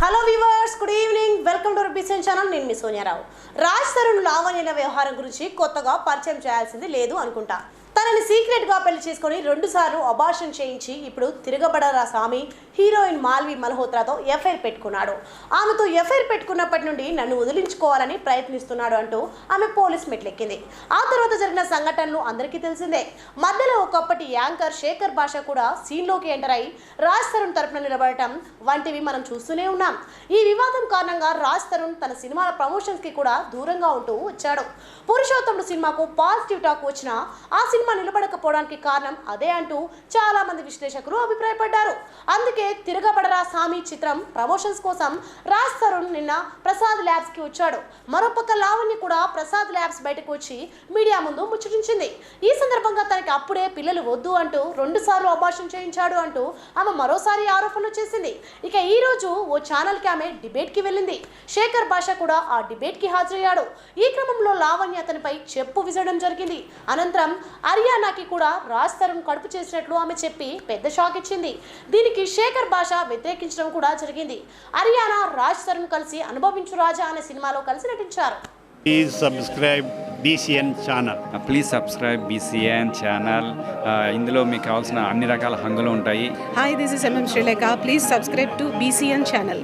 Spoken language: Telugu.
Hello viewers good evening welcome to రిపిసన్ channel నేను మీ సోనియారావు రాజ్ తరుణ్ లావణ్యుల వ్యవహారం గురించి కొత్తగా పరిచయం చేయాల్సింది లేదు అనుకుంటా. తనని సీక్రెట్గా పెళ్ళి చేసుకొని రెండుసార్లు అబార్షన్ చేయించి ఇప్పుడు తిరగబడరా స్వామి హీరోయిన్ మాల్వి మల్హోత్రాతో ఎఫ్ఐఆర్ పెట్టుకున్నాడు. ఆమెతో ఎఫ్ఐఆర్ పెట్టుకున్నప్పటి నుండి నన్ను వదిలించుకోవాలని ప్రయత్నిస్తున్నాడు అంటూ ఆమె పోలీస్ మెట్లెక్కింది. ఆ తర్వాత జరిగిన సంఘటనలు అందరికీ తెలిసిందే. మధ్యలో ఒకప్పటి యాంకర్ శేఖర్ భాష కూడా సీన్లోకి ఎంటర్ అయి రాజ్ తరుణ్ తరపున నిలబడటం వంటివి మనం చూస్తూనే ఉన్నాం. ఈ వివాదం కారణంగా రాజ్ తరుణ్ తన సినిమాల ప్రమోషన్స్కి కూడా దూరంగా ఉంటూ వచ్చాడు. పురుషోత్తముడు సినిమాకు పాజిటివ్ టాక్ వచ్చినా ఆ సినిమా నిలబడకపోవడానికి కారణం అదే అంటూ చాలా మంది విశ్లేషకులు అభిప్రాయపడ్డారు. అందుకే తిరగబడరా సామి చిత్రం ప్రమోషన్స్ కోసం రాజ్ తరుణ్ నిన్న ప్రసాద్ ల్యాబ్స్కి వచ్చాడు. మరోపక్క లావణ్య కూడా ప్రసాద్ ల్యాబ్స్ బయటకు వచ్చి మీడియా ముందు ముచ్చటించింది. ఈ సందర్భంగా తనకి అప్పుడే పిల్లలు వద్దు అంటూ రెండు సార్లు అభాషణ చేయించాడు అంటూ ఆమె మరోసారి ఆరోపణలు చేసింది. ఇక ఈ రోజు ఓ ఛానల్కి ఆమె డిబేట్కి వెళ్ళింది. శేఖర్ భాష కూడా ఆ డిబేట్కి హాజరయ్యాడు. ఈ క్రమంలో లావణ్య అతనిపై చెప్పు విసరడం జరిగింది. అనంతరం హర్యానాకి కూడా రాజ్ తరుణ్ కడుపు చేసినట్లు ఆమె చెప్పి పెద్ద షాక్ ఇచ్చింది. దీనికి శేఖర్ భాష వ్యతిరేకించడం కూడా జరిగింది. హర్యానా రాజ్ తరుణ్ కలిసి అనుభవించు రాజా అనే సినిమాలో కలిసి నటించారు. Please subscribe BCN channel please subscribe BCN channel ఇందులో మీకు కావాల్సిన అన్ని రకాల హంగులు ఉంటాయి. Hi, this is MM Sri Lanka. Please subscribe to BCN channel.